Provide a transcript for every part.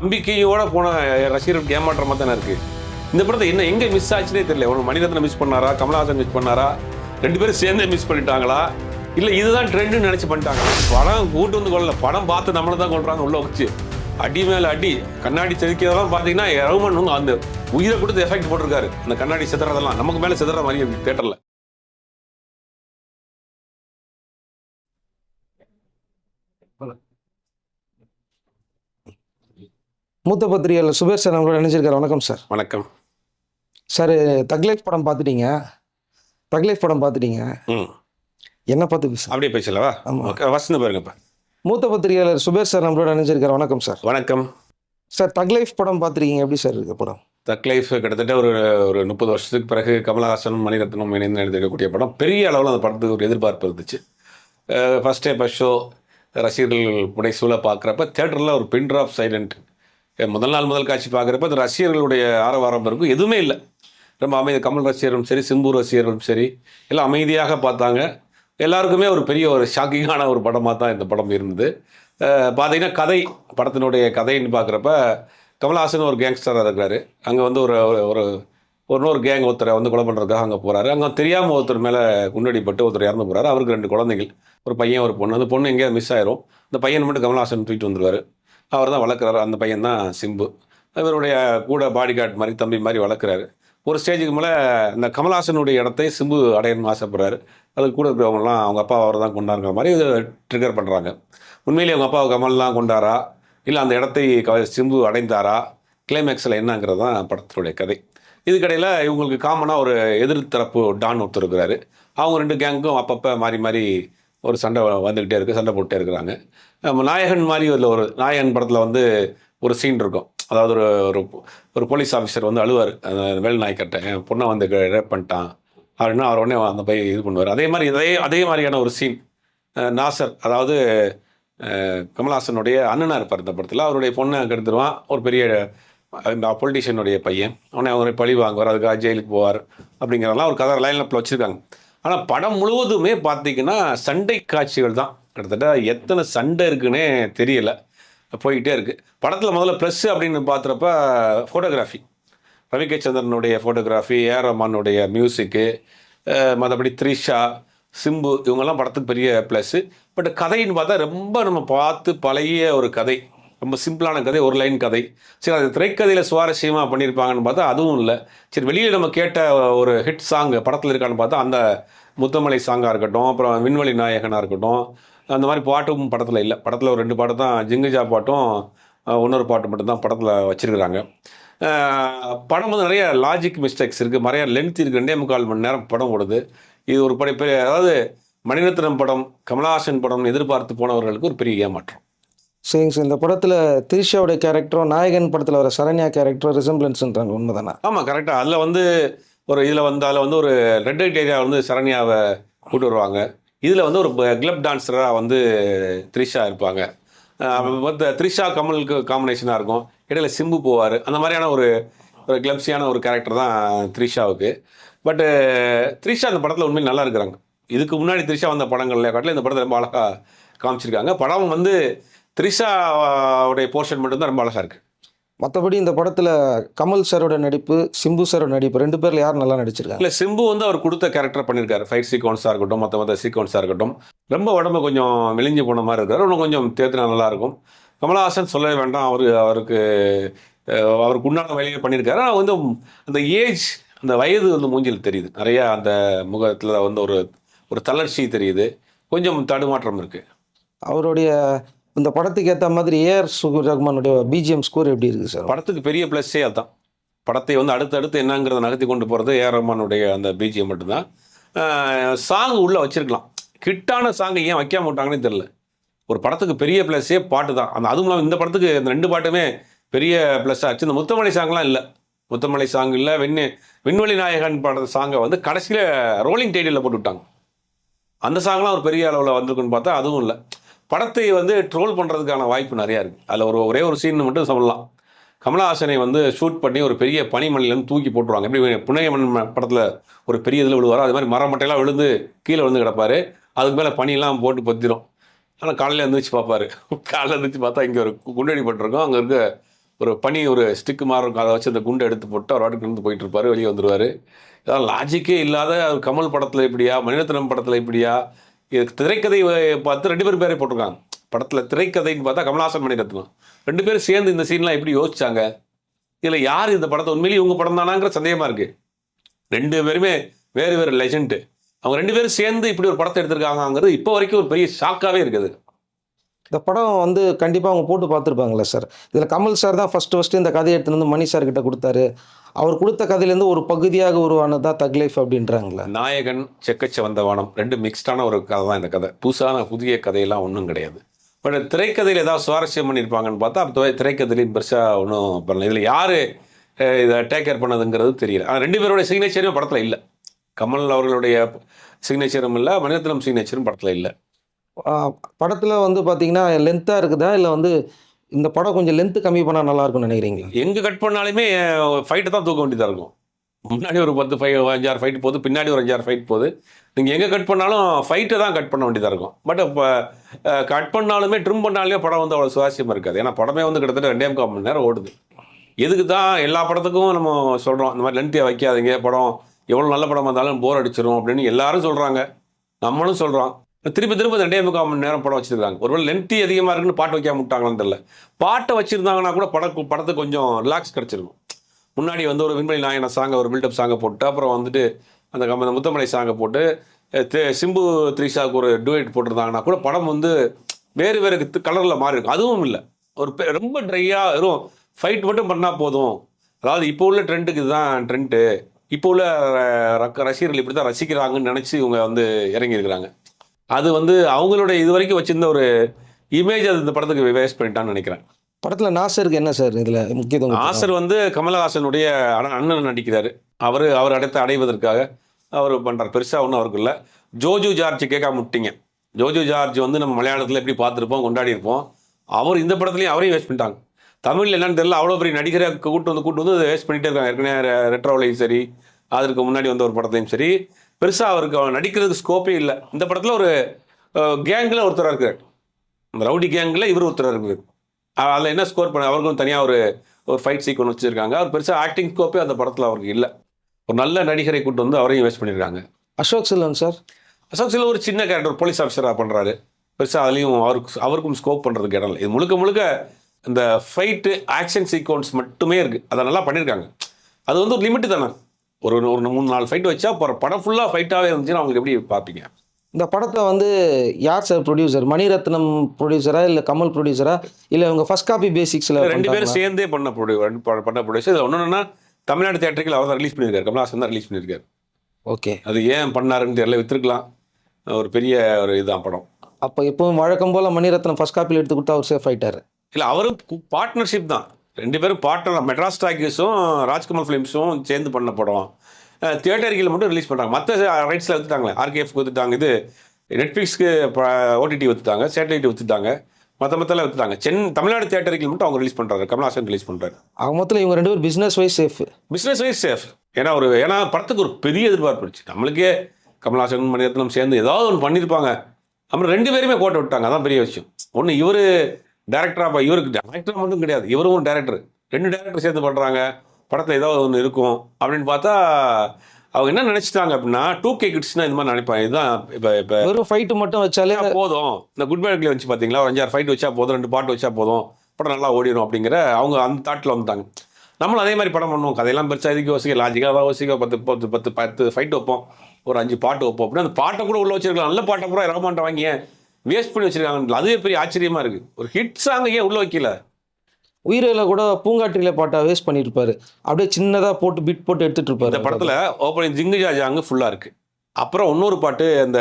நம்பிக்கையோட போன ரசிகர் ஏமாற்றமாக தானே இருக்கு. இந்த படத்தை என்ன எங்கே மிஸ் ஆச்சுனே தெரியல. ஒரு மணிரத்னம் மிஸ் பண்ணாரா? கமலஹாசன் மிஸ் பண்ணாரா? ரெண்டு பேரும் சேர்ந்தே மிஸ் பண்ணிட்டாங்களா? இல்லை இதுதான் ட்ரெண்டுன்னு நினச்சி பண்ணிட்டாங்க. படம் கூட்டு வந்து கொள்ளல. படம் பார்த்து நம்மளை தான் கொள்றாங்க உள்ள வச்சு அடி மேலே அடி. கண்ணாடி செதுக்கிறதெல்லாம் பார்த்தீங்கன்னா ரகுமன் அந்த உயிரை கொடுத்து எஃபெக்ட் போட்டிருக்காரு. அந்த கண்ணாடி சிதறதெல்லாம் நமக்கு மேலே சிதற மாதிரி தேட்டரில் மூத்த பத்திரிகையாளர் சுபேஷ் சார் நம்மளோட நினைச்சிருக்காரு வணக்கம் சார். வணக்கம். சார் தக்லைஃப் படம் பார்த்துட்டீங்க? தக்லைஃப் படம் பார்த்துட்டீங்க? ம். என்ன பார்த்து பேச அப்படியே பேசலவா ஆமா. ஓகே வசந்த பாருங்கப்பா மூத்த பத்திரிகையாளர் சுபேஷ் சார் நம்மளோட நினைச்சிருக்காரு வணக்கம் சார். வணக்கம். சார் தக்லைஃப் படம் பார்த்துருக்கீங்க. எப்படி சார் இருக்கு படம்? தக் லைஃப் கிட்டத்தட்ட ஒரு ஒரு முப்பது வருஷத்துக்கு பிறகு கமலஹாசனும் மணிரத்னம் இணைந்து நடித்திருக்கக்கூடிய படம். பெரிய அளவில் அந்த படத்துக்கு ஒரு எதிர்பார்ப்பு இருந்துச்சு. ஃபஸ்ட் டே ஃபஸ்ட் ஷோ ரசிகர்கள் புடைசூழ பார்க்குறப்ப தேட்டரில் ஒரு பின் ட்ராப் சைலண்ட் முதல் நாள் முதல் காட்சி பார்க்குறப்ப அது ரசிகர்களுடைய ஆரவாரம் இருக்கும். எதுவுமே இல்லை. ரொம்ப அமைதி கமல் ரசிகர்களும் சரி சிம்பு ரசிகர்களும் சரி எல்லாம் அமைதியாக பார்த்தாங்க. எல்லாருக்குமே ஒரு பெரிய ஒரு ஷாக்கிங்கான ஒரு படமாக தான் இந்த படம் இருந்தது. பார்த்தீங்கன்னா கதை படத்தினுடைய கதைன்னு பார்க்குறப்ப கமல்ஹாசன் ஒரு கேங்ஸ்டராக இருக்கிறாரு அங்கே வந்து ஒரு ஒரு- ஒரு ஒரு இன்னொரு கேங் ஒருத்தரை வந்து கொலை பண்ணுறதுக்காக அங்கே போகிறாரு அங்கே தெரியாமல் ஒருத்தர் மேலே குண்டடிப்பட்டு ஒருத்தர் இறந்து போகிறாரு அவருக்கு ரெண்டு குழந்தைகள் ஒரு பையன் ஒரு பொண்ணு. அந்த பொண்ணு எங்கேயாவது மிஸ் ஆயிரும். அந்த பையன் மட்டும் கமல்ஹாசன் தூக்கிட்டு வந்துருவார். அவர் தான் வளர்க்குறாரு. அந்த பையன் தான் சிம்பு. இவருடைய கூட பாடி கார்டு மாதிரி தம்பி மாதிரி வளர்க்குறாரு. ஒரு ஸ்டேஜுக்கு மேலே இந்த கமல்ஹாசனுடைய இடத்தை சிம்பு அடையணும்னு ஆசைப்படுறாரு. அதுக்கு கூட இருக்கிறவங்கலாம் அவங்க அப்பா அவர் தான் கொண்டாடுற மாதிரி ட்ரிகர் பண்ணுறாங்க உண்மையிலேயே அவங்க அப்பா கமல்லாம் கொண்டாரா? இல்லை அந்த இடத்தை க- சிம்பு அடைந்தாரா? கிளைமேக்ஸில் என்னங்கிறது தான் படத்தினுடைய கதை. இதுக்கடையில் இவங்களுக்கு காமனாக ஒரு எதிர்த்தரப்பு டான் ஒருத்தர் இருக்கிறாரு. அவங்க ரெண்டு கேங்க்கும் அப்பப்போ மாறி மாறி ஒரு சண்டை வந்துக்கிட்டே இருக்குது சண்டை போட்டுட்டே இருக்கிறாங்க. நாயகன் மாதிரி அதில் ஒரு நாயகன் படத்தில் வந்து ஒரு சீன் இருக்கும். அதாவது ஒரு ஒரு ஒரு போலீஸ் ஆஃபீஸர் வந்து அழுவார். அந்த வேல் நாய்க்கட்டை என் பொண்ணை வந்து ரேப் பண்ணிட்டான். அப்படின்னா அவர் உடனே அந்த போய் இது பண்ணுவார். அதே மாதிரி இதே அதே மாதிரியான ஒரு சீன் நாசர் அதாவது கமல்ஹாசனுடைய அண்ணனாக இருப்பார் இந்த படத்தில். அவருடைய பொண்ணை கெடுத்துருவான் ஒரு பெரிய பொலிட்டிஷியனுடைய பையன். அவனை அவரை பழி வாங்குவார். அதுக்காக ஜெயிலுக்கு போவார். அப்படிங்கிறதெல்லாம் ஒரு கதை லைனப்பில் வச்சுருக்காங்க. ஆனால் படம் முழுவதுமே பார்த்தீங்கன்னா சண்டை காட்சிகள் தான். கிட்டத்தட்ட எத்தனை சண்டை இருக்குன்னே தெரியல. போய்கிட்டே இருக்குது படத்தில் முதல்ல ப்ளஸ் அப்படின்னு பார்த்துறப்ப ஃபோட்டோகிராஃபி ரவி கே சந்திரனுடைய ஃபோட்டோகிராஃபி ஏஆர் ரஹ்மானுடைய மியூசிக்கு மற்றபடி த்ரிஷா சிம்பு இவங்கெல்லாம் படத்துக்கு பெரிய ப்ளஸ்ஸு பட் கதைன்னு பார்த்தா ரொம்ப நம்ம பார்த்து பழைய ஒரு கதை. ரொம்ப சிம்பிளான கதை ஒரு லைன் கதை. சரி அது திரைக்கதையில் சுவாரஸ்யமாக பண்ணியிருப்பாங்கன்னு பார்த்தா அதுவும் இல்லை. சரி வெளியில் நம்ம கேட்ட ஒரு ஹிட் சாங் படத்தில் இருக்கான்னு பார்த்தா அந்த முத்தமலை சாங்காக இருக்கட்டும் அப்புறம் விண்வெளி நாயகனாக இருக்கட்டும் அந்த மாதிரி பாட்டும் படத்தில் இல்லை. படத்தில் ஒரு ரெண்டு பாட்டு தான் ஜிங்குஜா பாட்டும் இன்னொரு பாட்டு மட்டும்தான் படத்தில் வச்சுருக்குறாங்க. படம் வந்து நிறைய லாஜிக் மிஸ்டேக்ஸ் இருக்குது நிறைய லென்த் இருக்குது ரெண்டே முக்கால் மணி நேரம் படம் ஓடுது. இது ஒரு படை பெரிய அதாவது மணிரத்னம் படம் கமலஹாசன் படம் எதிர்பார்த்து போனவர்களுக்கு ஒரு பெரிய ஏமாற்றம். சரிங்க சார் இந்த படத்தில் திரிஷாவுடைய கேரக்டரும் நாயகன் படத்தில் வர சரண்யா கேரக்டரும் ரிசம்பிளன்ஸ்ன்றாங்க உண்மைதானா? ஆமாம் கரெக்டாக அதில் வந்து ஒரு இதில் வந்து அதில் வந்து ஒரு ரெட் லைட் ஏரியா வந்து சரண்யாவை கூட்டு வருவாங்க. இதில் வந்து ஒரு கிளப் டான்ஸராக வந்து த்ரிஷா இருப்பாங்க. அஹ் த்ரிஷா கமலுக்கு காம்பினேஷனாக இருக்கும். இடையில சிம்பு போவார். அந்த மாதிரியான ஒரு ஒரு கிளப்ஸியான ஒரு கேரக்டர் தான் த்ரிஷாவுக்கு. பட்டு த்ரிஷா அந்த படத்தில் உண்மையில் நல்லா இருக்கிறாங்க. இதுக்கு முன்னாடி த்ரிஷா வந்த படங்கள்ல காட்டில் இந்த படத்தை ரொம்ப அழகாக காமிச்சிருக்காங்க. படம் வந்து த்ரிஷாவுடைய போர்ஷன் மட்டும்தான் ரொம்ப அழகாக இருக்குது மற்றபடி இந்த படத்தில் கமல் சாரோட நடிப்பு சிம்பு சாரோட நடிப்பு ரெண்டு பேரில் யார் நல்லா நடிச்சிருக்காங்க? இல்லை சிம்பு வந்து அவர் கொடுத்த கேரக்டர் பண்ணியிருக்காரு. ஃபைட் சீக்வன்ஸாக இருக்கட்டும் மற்ற மற்ற சீக்வன்ஸாக இருக்கட்டும். ரொம்ப உடம்பு கொஞ்சம் மெலிஞ்சு போன மாதிரி இருக்காரு. இன்னும் கொஞ்சம் தேர்த்தினா நல்லா இருக்கும். கமலஹாசன் சொல்லவே வேண்டாம். அவர் அவருக்கு அவருக்கு உண்டான வேலையை பண்ணியிருக்காரு. ஆனால் வந்து அந்த ஏஜ் அந்த வயது வந்து மூஞ்சில் தெரியுது. நிறையா அந்த முகத்தில் வந்து ஒரு ஒரு தளர்ச்சி தெரியுது. கொஞ்சம் தடுமாற்றம் இருக்குது அவருடைய இந்த படத்துக்கு ஏற்ற மாதிரி ஏஆர் சுகுர் ரகுமானுடைய பிஜிஎம் ஸ்கோர் எப்படி இருக்குது சார்? படத்துக்கு பெரிய ப்ளஸ்ஸே அதுதான் படத்தை வந்து அடுத்தடுத்து என்னங்கிறத நகர்த்தி கொண்டு போகிறது ஏஆர் ரகுமானுடைய அந்த பிஜிஎம் மட்டும்தான். சாங் உள்ளே வச்சிருக்கலாம். கிட்டான சாங் ஏன் வைக்க விட்டாங்கன்னே தெரில ஒரு படத்துக்கு பெரிய ப்ளஸ்ஸே பாட்டு தான். அந்த அதுவும் இல்லாமல் இந்த படத்துக்கு இந்த ரெண்டு பாட்டுமே பெரிய ப்ளஸ் ஆச்சு. இந்த முத்தமலை சாங்லாம் இல்லை. முத்தமலை சாங் இல்லை வெண்ணு விண்வெளி நாயகன் பாடுற சாங்கை வந்து கடைசியில் ரோலிங் டைடில் போட்டு விட்டாங்க. அந்த சாங்லாம் ஒரு பெரிய அளவில் வந்திருக்குன்னு பார்த்தா அதுவும் இல்லை. படத்தை வந்து ட்ரோல் பண்ணுறதுக்கான வாய்ப்பு நிறையா இருக்குது அதில் ஒரு ஒரே ஒரு சீன் மட்டும் சொல்லலாம். கமலஹாசனை வந்து ஷூட் பண்ணி ஒரு பெரிய பனிமணிலேருந்து தூக்கி போட்டுருவாங்க. எப்படி புனையமன் படத்தில் ஒரு பெரிய இதில் விழுவாரோ அது மாதிரி மரம் மட்டையெல்லாம் விழுந்து கீழே விழுந்து கிடப்பார். அதுக்கு மேலே பனியெல்லாம் போட்டு பத்திரும். ஆனால் காலையில் எழுந்திரிச்சு பார்ப்பார். காலையில் எழுந்திரிச்சு பார்த்தா இங்கே ஒரு குண்டடி போட்டிருக்கோம் அங்கே இருக்க ஒரு பனி ஒரு ஸ்டிக்கு மாதிரி இருக்கும். அதை வச்சு அந்த குண்டை எடுத்து போட்டு அவர் வாட்டுக்கு இருந்து போயிட்டு இருப்பார். வெளியே வந்துடுவார் இதெல்லாம் லாஜிக்கே இல்லாத அவர் கமல் படத்தில் இப்படியா? மணிரத்னம் படத்தில் இப்படியா? திரைக்கதை பார்த்து ரெண்டு பேரும் பேரே போட்டிருக்காங்க. படத்தில் திரைக்கதைன்னு பார்த்தா கமல்ஹாசன் மணிரத்னம் ரெண்டு பேரும் சேர்ந்து இந்த சீன்லாம் எப்படி யோசிச்சாங்க? இதில் யார் இந்த படத்தை உண்மையிலேயே இவங்க படம் தானாங்கிற சந்தேகமாக இருக்குது ரெண்டு பேருமே வேறு வேறு லெஜெண்டு அவங்க ரெண்டு பேரும் சேர்ந்து இப்படி ஒரு படத்தை எடுத்திருக்காங்கங்கிறது இப்போ வரைக்கும் ஒரு பெரிய ஷாக்காகவே இருக்குது. இந்த படம் வந்து கண்டிப்பாக அவங்க போட்டு பார்த்துருப்பாங்களே சார். இதில் கமல் சார் தான் ஃபஸ்ட்டு ஃபஸ்ட்டு இந்த கதையை எடுத்துன்னு வந்து மணி சார் கிட்ட கொடுத்தாரு. அவர் கொடுத்த கதையிலேருந்து ஒரு பகுதியாக உருவானது தான் தக் லைஃப் அப்படின்றாங்களே. நாயகன் செக்கச்ச வந்தவானம் ரெண்டு மிக்ஸ்டான ஒரு கதை தான் இந்த கதை. புதுசான புதிய கதையெல்லாம் ஒன்றும் கிடையாது. பட் திரைக்கதையில் ஏதாவது சுவாரஸ்யம் பண்ணியிருப்பாங்கன்னு பார்த்தா அப்போ திரைக்கதையிலையும் பெருசாக ஒன்றும் பண்ணல. இதில் யார் இதை டேக் கேர் பண்ணதுங்கிறது தெரியல. ஆனால் ரெண்டு பேருடைய சிக்னேச்சரும் படத்தில் இல்லை. கமல் அவர்களுடைய சிக்னேச்சரும் இல்லை மணிரத்னம் சிக்னேச்சரும் படத்தில் இல்லை. படத்தில் வந்து பார்த்தீங்கன்னா லென்த்தாக இருக்குதா? இல்லை வந்து இந்த படம் கொஞ்சம் லென்த்து கம்மி பண்ணால் நல்லா இருக்கும்னு நினைக்கிறீங்களா? எங்கே கட் பண்ணாலுமே ஃபைட்டை தான் தூக்க வேண்டியதாக இருக்கும். முன்னாடி ஒரு பத்து ஃபை அஞ்சாறு ஃபைட் போகுது பின்னாடி ஒரு அஞ்சாறு ஃபைட் போகுது. நீங்கள் எங்கே கட் பண்ணாலும் ஃபைட்டை தான் கட் பண்ண வேண்டியதாக இருக்கும். பட் இப்போ கட் பண்ணாலுமே ட்ரிம் பண்ணாலுமே படம் வந்து அவ்வளோ சுவாரஸ்யமாக இருக்காது. ஏன்னா படமே வந்து கிட்டத்தட்ட ரெண்டே முக்கால் மணி நேரம் ஓடுது. எதுக்கு தான் எல்லா படத்துக்கும் நம்ம சொல்கிறோம் இந்த மாதிரி லென்த்தியாக வைக்காதீங்க படம் எவ்வளோ நல்ல படமாக இருந்தாலும் போர் அடிச்சிடும் அப்படின்னு எல்லாரும் சொல்கிறாங்க நம்மளும் சொல்கிறோம் திருப்பி திரும்ப ரெண்டே முக்கால் மணி நேரம் படம் வச்சிருக்காங்க. ஒருவேளை லென்த்தி அதிகமாக இருக்குன்னு பாட்டு வைக்காம விட்டாங்களான்னு தெரியல. பாட்டை வச்சிருந்தாங்கன்னா கூட படம் படத்துக்கு கொஞ்சம் ரிலாக்ஸ் கிடச்சிருக்கும். முன்னாடி வந்து ஒரு விண்மணி நாயன சாங்கை ஒரு பில்டப் சாங்கை போட்டு அப்புறம் வந்துட்டு அந்த அந்த முத்தமலை சாங்கை போட்டு சிம்பு த்ரீஷாவுக்கு ஒரு டுவேட் போட்டிருந்தாங்கன்னா கூட படம் வந்து வேறு வேறு கலரில் மாறி இருக்கும். அதுவும் இல்லை. ஒரு பெ- ரொம்ப ட்ரையாக வெறும் ஃபைட் மட்டும் பண்ணால் போதும். அதாவது இப்போ உள்ள ட்ரெண்டுக்கு இதுதான் ட்ரெண்டு இப்போ உள்ள ரக்க- ரசிகர்கள் இப்படி தான் ரசிக்கிறாங்கன்னு நினச்சி இவங்க வந்து இறங்கியிருக்கிறாங்க. அது வந்து அவங்களுடைய இது வரைக்கும் வச்சிருந்த ஒரு இமேஜ் அது இந்த படத்துக்கு வேஸ்ட் பண்ணிட்டான்னு நினைக்கிறேன். படத்தில் நாசருக்கு என்ன சார் இதில் முக்கியத்துவம்? ஆசர் வந்து கமலஹாசனுடைய அண்ணன் நடிக்கிறாரு. அவர் அவர் அடுத்து அடைவதற்காக அவர் பண்ணுறார் பெருசாக ஒன்றும் அவருக்கு இல்லை. ஜோஜு ஜார்ஜ் கேட்காம விட்டீங்க. ஜோஜு ஜார்ஜ் வந்து நம்ம மலையாளத்தில் எப்படி பார்த்துருப்போம் கொண்டாடி இருப்போம். அவர் இந்த படத்துலையும் அவரையும் வேஸ்ட் பண்ணிட்டாங்க. தமிழில் என்னன்னு தெரியல அவ்வளோ பெரிய நடிகரை கூட்டு வந்து கூட்டு வந்து வேஸ்ட் பண்ணிட்டே இருக்காங்க. ஏற்கனவே ரெட்ரோலையும் சரி அதற்கு முன்னாடி வந்த ஒரு படத்துலையும் சரி. பெருசாக அவருக்கு அவர் நடிக்கிறதுக்கு ஸ்கோப்பே இல்லை. இந்த படத்தில் ஒரு கேங்கில் ஒருத்தராக இருக்கார். இந்த ரவுடி கேங்கில் இவர் ஒருத்தராக இருக்குது அதில் என்ன ஸ்கோர் பண்ண அவருக்கும் தனியாக ஒரு ஒரு ஃபைட் சீக்வன் வச்சுருக்காங்க. அவர் பெருசாக ஆக்டிங் ஸ்கோப்பே அந்த படத்தில் அவருக்கு இல்லை. ஒரு நல்ல நடிகரை கூட்டு வந்து அவரையும் வேஸ்ட் பண்ணியிருக்காங்க அசோக் செல்வன் சார்? அசோக் சில ஒரு சின்ன கேரக்டர் போலீஸ் ஆஃபீஸராக பண்ணுறாரு பெருசாக அதுலேயும் அவருக்கு அவருக்கும் ஸ்கோப் பண்ணுறதுக்கு இடம் இல்லை. இது முழுக்க முழுக்க இந்த ஃபைட்டு ஆக்ஷன் சீக்வன்ஸ் மட்டுமே இருக்குது அதை நல்லா பண்ணியிருக்காங்க அது வந்து ஒரு லிமிட்டு தானே? ஒரு ஒரு மூணு நாலு ஃபைட் வச்சா அப்புறம் படம் ஃபுல்லாக ஃபைட்டாகவே இருந்துச்சுன்னா அவங்களுக்கு எப்படி பார்ப்பீங்க இந்த படத்தை வந்து யார் சார் ப்ரொடியூசர் மணிரத்னம் ப்ரொடியூசரா இல்லை கமல் ப்ரொடியூசரா இல்லை இவங்க ஃபர்ஸ்ட் காப்பி பேசிக்ஸில் ரெண்டு பேரும் சேர்ந்தே பண்ண ப்ரொடியூ பண்ண ப்ரொடியூசர் இது ஒன்று என்னன்னா தமிழ்நாடு தேட்டருக்கு அவர் தான் ரிலீஸ் பண்ணியிருக்காரு கமல்ஹாசன் தான் ரிலீஸ் பண்ணியிருக்காரு ஓகே. அது ஏன் பண்ணாருன்னு தெரியல வித்துருக்கலாம். ஒரு பெரிய ஒரு இதுதான் படம். அப்போ எப்பவும் வழக்கம் போல் மணிரத்னம் ஃபர்ஸ்ட் காப்பியில் எடுத்து கொடுத்தா அவர் சேஃப் ஆயிட்டாரு. இல்லை அவரும் பார்ட்னர்ஷிப் தான். ரெண்டு பேரும் பார்ட்னர் மெட்ராஸ் டாக்கீஸும் ராஜ்குமார் ஃபிலிம்ஸும் சேர்ந்து பண்ண படம். தியேட்டரில் மட்டும் ரிலீஸ் பண்ணுறாங்க மற்ற ரைட்ஸில் வித்துட்டாங்களே. ஆர்கேஎஃப் வித்துட்டாங்க இது நெட்ஃப்ளிக்ஸ்க்கு ஓடிடி வித்துட்டாங்க சேட்டலைட் வித்துட்டாங்க மற்ற மற்றெல்லாம் வித்துட்டாங்க. சென் தமிழ்நாடு தியேட்டரில் மட்டும் அவங்க ரிலீஸ் பண்ணுறாரு கமல்ஹாசன் ரிலீஸ் பண்ணுறாரு அவங்க மொத்தத்தில் இவங்க ரெண்டு பேரும் business wise safe business wise safe ஏன்னா ஒரு ஏன்னா படத்துக்கு ஒரு பெரிய எதிர்பார்ப்பு இருந்துச்சு. நம்மளுக்கே கமல்ஹாசன் மணிரத்னம் சேர்ந்து ஏதாவது ஒன்று பண்ணியிருப்பாங்க அப்புறம் ரெண்டு பேருமே கோட்டை விட்டாங்க. அதான் பெரிய விஷயம். ஒன்று இவர் டேரக்டராக இவருக்கு டேரக்டர் மட்டும் கிடையாது. இவரும் டேரக்டர் ரெண்டு டேரக்டர் சேர்ந்து பண்ணுறாங்க படத்தில் ஏதாவது ஒன்று இருக்கும் அப்படின்னு பார்த்தா அவங்க என்ன நினச்சிட்டாங்க அப்படின்னா டூ கே கிட்ஸ்னா இந்த மாதிரி நினைப்பாங்க. இதுதான் இப்போ இப்போ வெறும் ஃபைட்டு மட்டும் வச்சாலே போதும். இந்த குட் பேக்கில் வச்சு பார்த்தீங்களா? ஒரு அஞ்சாறு ஃபைட் வச்சா போதும். ரெண்டு பாட்டு வச்சா போதும். படம் நல்லா ஓடிடும் அப்படிங்கிற அவங்க அந்த தாட்டில் வந்துட்டாங்க. நம்மளும் அதே மாதிரி படம் பண்ணுவோம். கதையெல்லாம் பெருசாக இதுக்கு யோசிக்க? லாஜிக்காக யோசிக்க. பத்து பத்து பத்து பத்து ஃபைட் வைப்போம். ஒரு அஞ்சு பாட்டு வைப்போம். அப்படின்னா அந்த பாட்டை கூட உள்ள வச்சிருக்கலாம். நல்ல பாட்டை பூரா ரகமான்ட்ட வாங்கி வேஸ்ட் பண்ணி வச்சிருக்காங்க அதுவே பெரிய ஆச்சரியமா இருக்கு. ஒரு ஹிட் சாங் ஏன் உள்ள வைக்கல? உயிரில் கூட பூங்காற்றிலே பாட்டை வேஸ்ட் பண்ணியிருப்பாரு அப்படியே சின்னதாக போட்டு பிட் போட்டு எடுத்துட்டு இந்த இருப்பாரு படத்துல. ஓப்பனிங் ஜிங்கு ஜாஜாங்க ஃபுல்லா இருக்கு. அப்புறம் இன்னொரு பாட்டு அந்த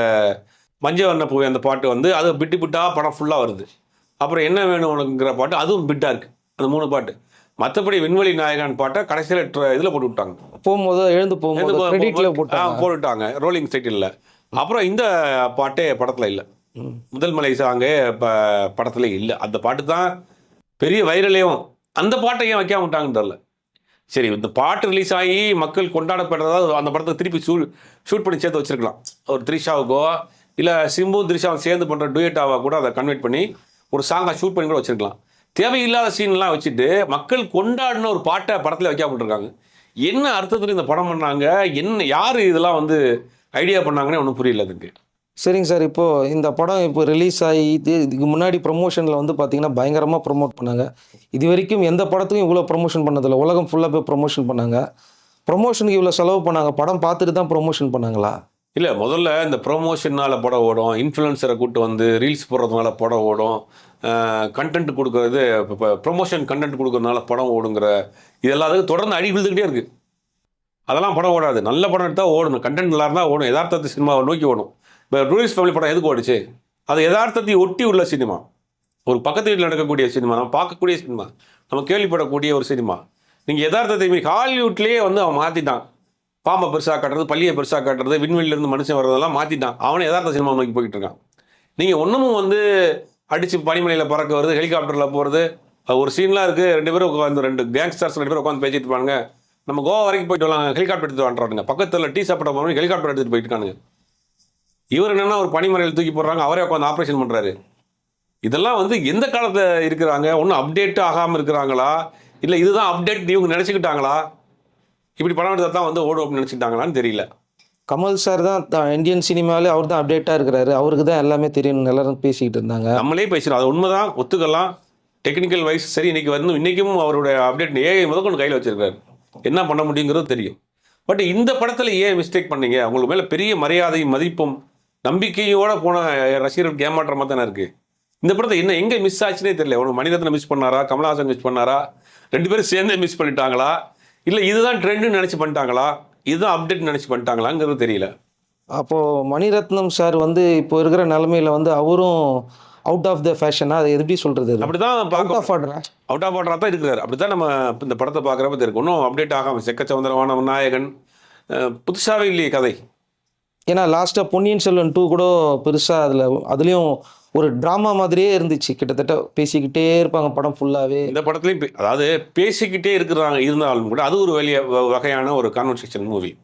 மஞ்சள் வண்ண பூவே அந்த பாட்டு வந்து அது பிட்டு பிட்டா படம் ஃபுல்லா வருது. அப்புறம் என்ன வேணும் உனக்குங்கிற பாட்டு அதுவும் பிட்டா இருக்கு. அந்த மூணு பாட்டு. மற்றபடி விண்வெளி நாயகன் பாட்டை கடைசியில் இதில் போட்டு விட்டாங்க. போகும்போது எழுந்து போகும்போது போட்டுட்டாங்க ரோலிங் சைட்டில் அப்புறம் இந்த பாட்டே படத்தில் இல்லை. முதல் மலை சாங்கே இப்போ படத்தில் இல்லை. அந்த பாட்டு தான் பெரிய வைரலையும் அந்த பாட்டை ஏன் வைக்காம விட்டாங்கன்னு தெரில சரி இந்த பாட்டு ரிலீஸ் ஆகி மக்கள் கொண்டாடப்படுறதா அந்த படத்தை திருப்பி ஷூ ஷூட் பண்ணி சேர்த்து வச்சுருக்கலாம். ஒரு த்ரிஷாவுக்கோ இல்லை சிம்பு த்ரிஷாவும் சேர்ந்து பண்ணுற டூயட்டாவா கூட அதை கன்வெர்ட் பண்ணி ஒரு சாங்கை ஷூட் பண்ணி கூட வச்சுருக்கலாம். தேவையில்லாத சீன்லாம் வச்சுட்டு மக்கள் கொண்டாடின ஒரு பாட்டை படத்தில் வைக்காம விட்டுருக்காங்க என்ன அர்த்தத்தில் இந்த படம் பண்ணாங்க என்ன யார் இதெல்லாம் வந்து ஐடியா பண்ணாங்கன்னு ஒன்றும் புரியல அதுக்கு. சரிங்க சார். இப்போது இந்த படம் இப்போ ரிலீஸ் ஆகி இது இதுக்கு முன்னாடி ப்ரொமோஷனில் வந்து பார்த்தீங்கன்னா பயங்கரமாக ப்ரொமோட் பண்ணாங்க. இது வரைக்கும் எந்த படத்துக்கும் இவ்வளோ ப்ரொமோஷன் பண்ணதில்லை. உலகம் ஃபுல்லாக போய் ப்ரொமோஷன் பண்ணாங்க. ப்ரொமோஷனுக்கு இவ்வளோ செலவு பண்ணாங்க. படம் பார்த்துட்டு தான் ப்ரொமோஷன் பண்ணாங்களா? இல்லை முதல்ல இந்த ப்ரொமோஷனால் படம் ஓடும். இன்ஃப்ளூயன்சரை கூட்டு வந்து ரீல்ஸ் போடுறதுனால படம் ஓடும். கண்டென்ட் கொடுக்கறது இப்போ ப்ரொமோஷன் கண்டென்ட் கொடுக்கறதுனால படம் ஓடுங்கிற இதெல்லாம் அதுக்கு தொடர்ந்து அடி விழுந்துக்கிட்டே இருக்குது அதெல்லாம் படம் ஓடாது. நல்ல படம் எடுத்தால் ஓடணும். கண்டென்ட் நல்லா இருந்தால் ஓடும். யதார்த்தத்தை சினிமாவை நோக்கி ஓடும் இப்போ டூரிஸ்ட் ஃபேமிலி படம் எதுக்கு ஓடுச்சு? அது யதார்த்தத்தை ஒட்டி உள்ள சினிமா. ஒரு பக்கத்து வீட்டில் நடக்கக்கூடிய சினிமா நம்ம பார்க்கக்கூடிய சினிமா நம்ம கேள்விப்படக்கூடிய ஒரு சினிமா. நீங்கள் யதார்த்தத்தை மீறி ஹாலிவுட்லேயே வந்து அவன் மாற்றிட்டான் பாம்பை பெருசாக காட்டுறது பள்ளியை பெருசாக காட்டுறது விண்வெளியில இருந்து மனுஷன் வர்றதெல்லாம் மாற்றிட்டான் அவனை யதார்த்த சினிமா நோக்கி போய்கிட்டு இருக்கான். நீங்கள் ஒன்றுமும் வந்து அடித்து பனிமலையில் பறக்க வருது ஹெலிகாப்டரில் போகிறது ஒரு சீன்லாம் இருக்குது ரெண்டு பேரும் உட்காந்து ரெண்டு கேங்ஸ்டர்ஸ் ரெண்டு பேரும் உட்காந்து பேசிட்டு இருப்பாங்க நம்ம கோவா வரைக்கும் போயிட்டு வரலாம். ஹெலிகாப்டர் எடுத்துட்டு வந்துறானுங்க பக்கத்தில் டீ சாப்பிட போகிறோம் ஹெலிகாப்டர் எடுத்துகிட்டு போயிட்டு இருக்கானுங்க. இவர் என்னன்னா ஒரு பனிமலையில் தூக்கி போடுறாங்க. அவரே உட்காந்து ஆப்ரேஷன் பண்ணுறாரு இதெல்லாம் வந்து எந்த காலத்தில் இருக்கிறாங்க? ஒன்றும் அப்டேட் ஆகாமல் இருக்கிறாங்களா? இல்லை இதுதான் அப்டேட் இவங்க நினச்சிக்கிட்டாங்களா? இப்படி படம் எடுத்தால் தான் வந்து ஓடும் அப்படின்னு நினச்சிக்கிட்டாங்களான்னு தெரியல. கமல் சார் தான் இந்தியன் சினிமாவிலே அவர் தான் அப்டேட்டாக இருக்கிறாரு. அவருக்கு தான் எல்லாமே தெரியும். எல்லாரும் பேசிக்கிட்டு இருந்தாங்க. நம்மளே பேசுகிறோம் அது உண்மைதான். ஒத்துக்கலாம். டெக்னிக்கல் வைஸ் சரி இன்னைக்கு வந்து இன்றைக்கும் அவருடைய அப்டேட் ஏஐ முதற்கொண்டு கையில் வச்சிருக்காரு என்ன பண்ண முடியுங்கிறது தெரியும். பட் இந்த படத்தில் ஏன் மிஸ்டேக் பண்ணீங்க? உங்களுக்கு மேலே பெரிய மரியாதையும் மதிப்பும் நம்பிக்கையோட போன ரசிகர்களுக்கு ஏமாற்றமாக தானே இருக்குது இந்த படத்தை என்ன எங்கே மிஸ் ஆச்சுனே தெரியல. ஒரு மணிரத்னம் மிஸ் பண்ணாரா? கமலஹாசன் மிஸ் பண்ணாரா? ரெண்டு பேரும் சேர்ந்தே மிஸ் பண்ணிட்டாங்களா? இல்லை இதுதான் ட்ரெண்டுன்னு நினச்சி பண்ணிட்டாங்களா? இதுதான் அப்டேட் நினச்சி பண்ணிட்டாங்களாங்கிறது தெரியல. அப்போது மணிரத்னம் சார் வந்து இப்போ இருக்கிற நிலமையில வந்து அவரும் அவுட் ஆஃப் த ஃபேஷனா அதை எப்படி சொல்கிறது அப்படிதான் அவுட் பார்க்க ஆஃப் ஆர்டரா அவுட் ஆஃப் ஆர்டராக தான் இருக்கிறார். அப்படி தான் நம்ம இந்த படத்தை பார்க்குறப்ப தெரியும். இன்னும் அப்டேட் ஆகாமல் செக்கச்சவந்தரமான நாயகன் அஹ், புதுசாவே இல்லையே கதை. ஏன்னா லாஸ்ட்டாக பொன்னியின் செல்வன் டூ கூட பெருசாக அதில் அதுலேயும் ஒரு ட்ராமா மாதிரியே இருந்துச்சு. கிட்டத்தட்ட பேசிக்கிட்டே இருப்பாங்க படம் ஃபுல்லாகவே இந்த படத்துலையும் பே- அதாவது பேசிக்கிட்டே இருக்கிறாங்க இருந்தாலும் கூட அது ஒரு வெளிய வ- வகையான ஒரு கான்வர்சேஷன் மூவி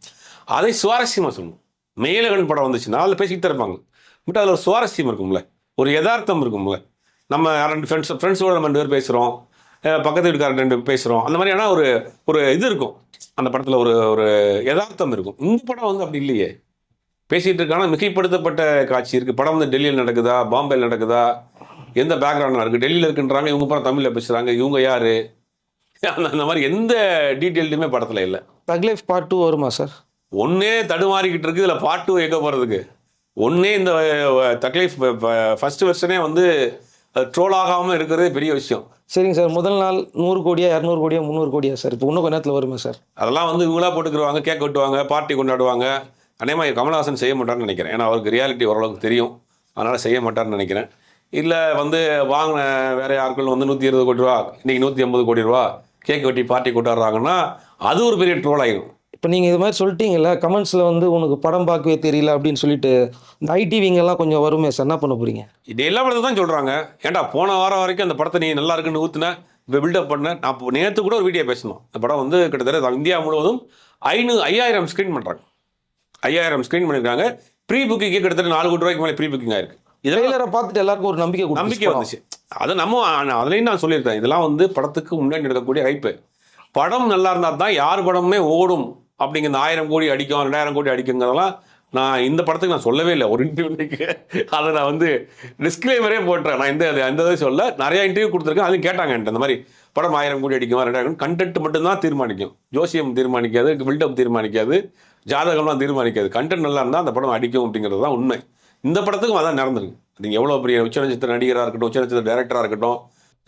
அதை சுவாரஸ்யமாக சொல்லணும். மேலகன் படம் வந்துச்சுன்னா அதில் பேசிக்கிட்டே இருப்பாங்க. பட் அதில் ஒரு சுவாரஸ்யம் இருக்கும்ல. ஒரு யதார்த்தம் இருக்கும்ல. நம்ம ரெண்டு ஃப்ரெண்ட்ஸ் ஃப்ரெண்ட்ஸோட நம்ம ரெண்டு பேர் பேசுகிறோம் பக்கத்து வீட்டுக்காரர் ரெண்டு பேசுகிறோம் அந்த மாதிரியான ஒரு ஒரு இது இருக்கும். அந்த படத்தில் ஒரு ஒரு யதார்த்தம் இருக்கும். இந்த படம் வந்து அப்படி இல்லையே. பேசிகிட்டு இருக்கான மிகைப்படுத்தப்பட்ட காட்சி இருக்குது படம் வந்து டெல்லியில் நடக்குதா? பாம்பேயில் நடக்குதா? எந்த பேக்ரவுண்டில் இருக்குது டெல்லியில் இருக்குன்றாங்க இவங்க படம் தமிழில் பேசுகிறாங்க இவங்க யார்? அந்த மாதிரி எந்த டீட்டெயிலுமே படத்தில் இல்லை. தக் லைஃப் பார்ட் டூ வருமா சார் ஒன்றே தடுமாறிக்கிட்டு இருக்குது இதில் பாட்டு எங்கே போகிறதுக்கு ஒன்றே இந்த தக்லீஃப் ஃபர்ஸ்ட் வெர்ஷனே வந்து ட்ரோல் ஆகாமல் இருக்கிறதே பெரிய விஷயம். சரிங்க சார் முதல் நாள் நூறு கோடியா இரநூறு கோடியா முந்நூறு கோடியா சார் இப்போ இன்னும் கொஞ்ச நேரத்தில் வருமா சார் அதெல்லாம் வந்து இவங்களா போட்டுக்கிடுவாங்க கேக் வெட்டுவாங்க பார்ட்டி கொண்டாடுவாங்க. அதே மாதிரி கமல்ஹாசன் செய்ய மாட்டார்னு நினைக்கிறேன். ஏன்னா அவருக்கு ரியாலிட்டி ஓரளவுக்கு தெரியும். அதனால் செய்ய மாட்டார்னு நினைக்கிறேன். இல்லை வந்து வாங்கின வேற யாருக்கள் வந்து நூற்றி இருபது கோடி ரூபா இன்னைக்கு நூற்றி ஐம்பது கோடி ரூபா கேக் வெட்டி பார்ட்டி கொண்டாடுறாங்கன்னா அது ஒரு பெரிய ட்ரோல் ஆகிடும் இப்போ நீங்கள் இது மாதிரி சொல்லிட்டீங்கல்ல கமெண்ட்ஸில் வந்து உனக்கு படம் பார்க்கவே தெரியல அப்படின்னு சொல்லிட்டு இந்த ஐடிவிங்கெல்லாம் கொஞ்சம் வருமே சார் என்ன பண்ண போகிறீங்க இது எல்லா படத்தை தான் சொல்கிறாங்க ஏன்டா போன வாரம் வரைக்கும் அந்த படத்தை நீ நல்லா இருக்குன்னு ஊற்றுன இப்போ பில்டப் பண்ண நான் நேற்று கூட ஒரு வீடியோ பேசணும் இந்த படம் வந்து கிட்டத்தட்ட இந்தியா முழுவதும் ஐநூறு ஐயாயிரம் ஸ்க்ரீன் பண்ணுறாங்க ஐயாயிரம் ஸ்க்ரீன் பண்ணியிருக்காங்க ப்ரீ புக்கிங்கு கிட்டத்தட்ட நாலு கோடி ரூபாய்க்கு மேலே ப்ரீ புக்கிங் ஆயிருக்கு. இதெல்லாம் பார்த்துட்டு எல்லாருக்கும் ஒரு நம்பிக்கை நம்பிக்கை. வந்துச்சு. அது நம்ம அதுலயும் நான் சொல்லியிருக்கேன். இதெல்லாம் வந்து படத்துக்கு முன்னாடி நடக்கக்கூடிய ஹைப்பு படம் நல்லா இருந்தால் தான் யார் படமுமே ஓடும். அப்படிங்கிற ஆயிரம் கோடி அடிக்கும் ரெண்டாயிரம் கோடி அடிக்குங்கிறதெல்லாம் நான் இந்த படத்துக்கு நான் சொல்லவே இல்லை. ஒரு இன்டர்வியூக்கு அதை நான் வந்து டிஸ்கிளைமரே போட்டேன் நான் இந்த அந்த இதை சொல்ல நிறைய இன்டர்வியூ கொடுத்துருக்கேன். அதுவும் கேட்டாங்க என்கிட்ட இந்த மாதிரி படம் ஆயிரம் கோடி அடிக்குமா ரெண்டாயிரம் கண்டென்ட் மட்டும்தான் தீர்மானிக்கும். ஜோசியம் தீர்மானிக்காது பில்டப் தீர்மானிக்காது. ஜாதகம்லாம் தீர்மானிக்காது. கண்டென்ட் நல்லா இருந்தால் அந்த படம் அடிக்கும் அப்படிங்கிறது தான் உண்மை. இந்த படத்துக்கும் அதான் நடந்திருக்கு. நீங்கள் எவ்வளோ பெரிய உச்சநட்சத்திர நடிகராக இருக்கட்டும் உச்சநட்சத்திர டேரக்டராக இருக்கட்டும்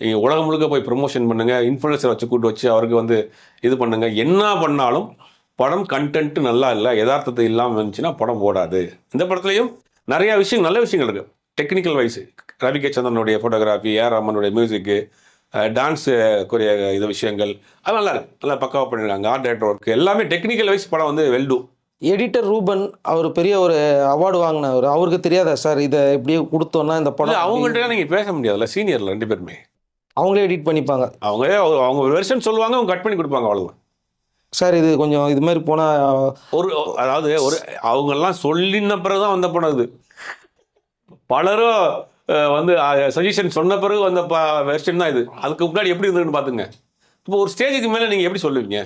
நீங்கள் உலகம் முழுக்க போய் ப்ரொமோஷன் பண்ணுங்கள் இன்ஃப்ளூயன்சர் வச்சு கூட்டு வச்சு அவருக்கு வந்து இது பண்ணுங்க. என்ன பண்ணாலும் படம் கண்டென்ட் நல்லா இல்லை யதார்த்தத்தை இல்லாமல் இருந்துச்சுன்னா படம் ஓடாது. இந்த படத்துலையும் நிறையா விஷயம் நல்ல விஷயங்கள் இருக்குது டெக்னிக்கல் வைஸ் ரவி கே சந்திரனுடைய ஃபோட்டோகிராஃபி ஏஆர் ரமனுடைய மியூசிக்கு டான்ஸ் கூடிய இது விஷயங்கள். அது நல்லா இருக்கு. நல்லா பக்காவாக பண்ணிருக்காங்க. ஆர்ட் டேரக்டர் ஒர்க் எல்லாமே டெக்னிக்கல் வைஸ் படம் வந்து வெல்டு எடிட்டர் ரூபன் அவர் பெரிய ஒரு அவார்டு வாங்கினவர். அவருக்கு தெரியாதா சார்? இதை இப்படியே கொடுத்தோன்னா இந்த படம் அவங்கள்ட்ட நீங்கள் பேச முடியாதுல்ல. சீனியரில் ரெண்டு பேருமே. அவங்களே எடிட் பண்ணிப்பாங்க. அவங்க அவங்க ஒரு வெர்ஷன் சொல்லுவாங்க அவங்க கட் பண்ணி கொடுப்பாங்க அவ்வளோதான் சார் இது கொஞ்சம் இது மாதிரி போனால் ஒரு அதாவது ஒரு அவங்கெல்லாம் சொல்லின பிறகு தான் வந்த படம் இது. பலரும் வந்து சஜஷன் சொன்ன பிறகு வந்த வெர்ஷன் தான் இது. அதுக்கு முன்னாடி எப்படி இருந்ததுன்னு பார்த்துங்க இப்போ ஒரு ஸ்டேஜுக்கு மேலே நீங்கள் எப்படி சொல்லுவீங்க?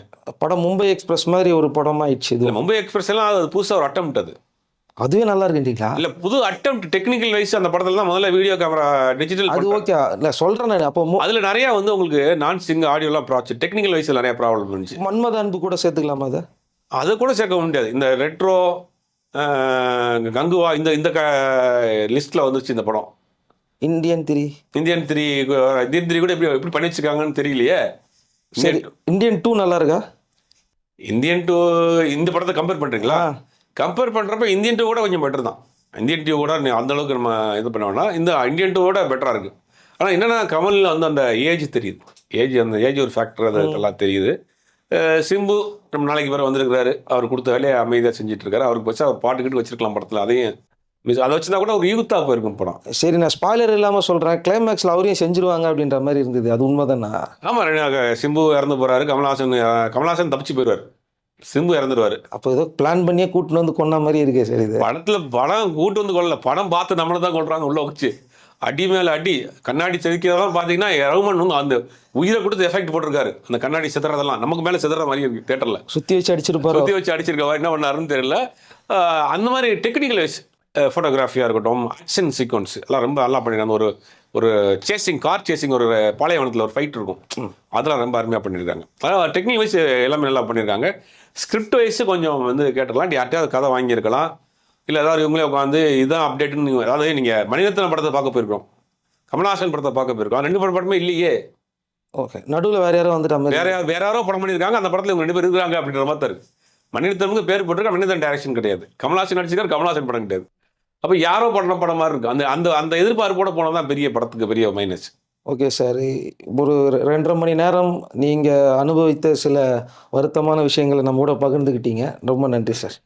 படம் மும்பை எக்ஸ்பிரஸ் மாதிரி ஒரு படம் ஆயிடுச்சு இது மும்பை எக்ஸ்பிரஸ் எல்லாம் அது புதுசாக ஒரு அட்டம் அது. அதுவே நல்லா இருக்குன்றீங்களா? இல்லை புது அட்டம் டெக்னிக்கல் வைஸ் அந்த படத்துல தான் முதல்ல வீடியோ கேமரா டிஜிட்டல் அது ஓகே இல்லை சொல்கிறேன் நான். அப்போ அதில் நிறையா வந்து உங்களுக்கு நான் சிங் ஆடியோலாம் ப்ராச்சு டெக்னிக்கல் வைஸில் நிறைய ப்ராப்ளம் இருந்துச்சு. மன்மத அன்பு கூட சேர்த்துக்கலாமா அதை? அதை கூட சேர்க்க முடியாது. இந்த ரெட்ரோ கங்குவா இந்த இந்த க லிஸ்ட்டில் வந்துச்சு இந்த படம். Indian three Indian three Indian three கூட எப்படி எப்படி பண்ணி வச்சிருக்காங்கன்னு தெரியலையே. சரி இந்தியன் டூ நல்லா இருக்கா இந்தியன் டூ இந்த படத்தை கம்பேர் பண்ணுறீங்களா. கம்பேர் பண்ணுறப்ப இந்தியன் டூ கூட கொஞ்சம் பெட்டர் தான். இந்தியன் டூ கூட அந்த அளவுக்கு நம்ம இது பண்ண வேணாம் இந்த இந்தியன் டூ கூட பெட்டராக இருக்குது ஆனால் என்னென்னா கமலில் வந்து அந்த ஏஜ் தெரியுது. ஏஜ் அந்த ஏஜ் ஒரு ஃபேக்டர் அது எல்லாம் தெரியுது. சிம்பு ரொம்ப நாளைக்கு பிறகு வந்திருக்கிறாரு. அவர் கொடுத்த வேலையை அமைதியாக செஞ்சுட்டு இருக்காரு. அவருக்கு வச்சு அவர் பாட்டுக்கிட்டு வச்சிருக்கலாம் படத்தில். அதையும் அதை வச்சுருந்தா கூட ஒரு யூத்தாக போயிருக்கும் படம். சரி நான் ஸ்பாய்லர் இல்லாமல் சொல்கிறேன் கிளைமேக்ஸில் அவரையும் செஞ்சுருவாங்க அப்படின்ற மாதிரி இருந்தது. அது உண்மைதானா? ஆமாம் சிம்பு இறந்து போகிறாரு கமல்ஹாசன் கமல்ஹாசன் தப்பிச்சு போயிடுவார். சிம்பு இறந்துருவார். அப்போ ஏதோ பிளான் பண்ணியே கூட்டின்னு வந்து கொண்ட மாதிரி இருக்கே சரி இது. படத்துல படம் கூட்டு வந்து கொள்ளல படம் பார்த்து நம்மளை தான் கொள்றாங்க உள்ள வச்சு. அடி மேல அடி கண்ணாடி செதுக்கிறதெல்லாம் பார்த்தீங்கன்னா ரகுமன் வந்து அந்த உயிரை கொடுத்து எஃபெக்ட் போட்டிருக்காரு. அந்த கண்ணாடி சிதறதெல்லாம். நமக்கு மேலே சிதற மாதிரி இருக்கு தேட்டரில் சுற்றி வச்சு அடிச்சிருப்பாரு? சுற்றி வச்சு அடிச்சிருக்கவா என்ன பண்ணாருன்னு தெரியல. அந்த மாதிரி டெக்னிக்கல் வைஸ் ஃபோட்டோகிராஃபியாக இருக்கட்டும் ஆக்ஷன் சீக்வன்ஸ் எல்லாம் ரொம்ப நல்லா பண்ணிருக்காங்க. ஒரு ஒரு சேசிங் கார் சேசிங் ஒரு பாலைவனத்தில் ஒரு ஃபைட் இருக்கும். அதெல்லாம் ரொம்ப அருமையாக பண்ணியிருக்காங்க அதாவது டெக்னிக்கல் வைஸ் எல்லாமே நல்லா பண்ணியிருக்காங்க ஸ்கிரிப்ட் வைஸ் கொஞ்சம் வந்து கேட்டுக்கலாம். யார்ட்டையாவது கதை வாங்கியிருக்கலாம். இல்லை ஏதாவது இவங்களே உட்காந்து இதுதான் அப்டேட்டுன்னு நீங்கள் அதாவது நீங்கள் மணிரத்னம் படத்தை பார்க்க போயிருக்கோம் கமல்ஹாசன் படத்தை பார்க்க போயிருக்கோம் ரெண்டு படம் படமே இல்லையே. ஓகே நடுவில் வேற யாரும் வந்துட்ட மாதிரி வேற யார் வேற யாரோ படம் பண்ணியிருக்காங்க. அந்த படத்தில் இவங்க ரெண்டு பேர் இருக்கிறாங்க அப்படின்ற மாதிரி தான் இருக்கு. மணிரத்னமுக்கு பேர் போட்டிருக்க மணிரத்னம் டைரக்ஷன் கிடையாது. கமல்ஹாசன் நடிச்சிருக்காரு கமல்ஹாசன் படம் கிடையாது. அப்போ யாரோ படம் மாதிரி இருக்கும். அந்த அந்த அந்த எதிர்பார்ப்போட போனால் தான் பெரிய படத்துக்கு பெரிய மைனஸ் ஓகே சார் ஒரு ரெண்டரை மணி நேரம் நீங்கள் அனுபவித்த சில வருத்தமான விஷயங்களை நம்மோட பகிர்ந்துக்கிட்டீங்க ரொம்ப நன்றி சார்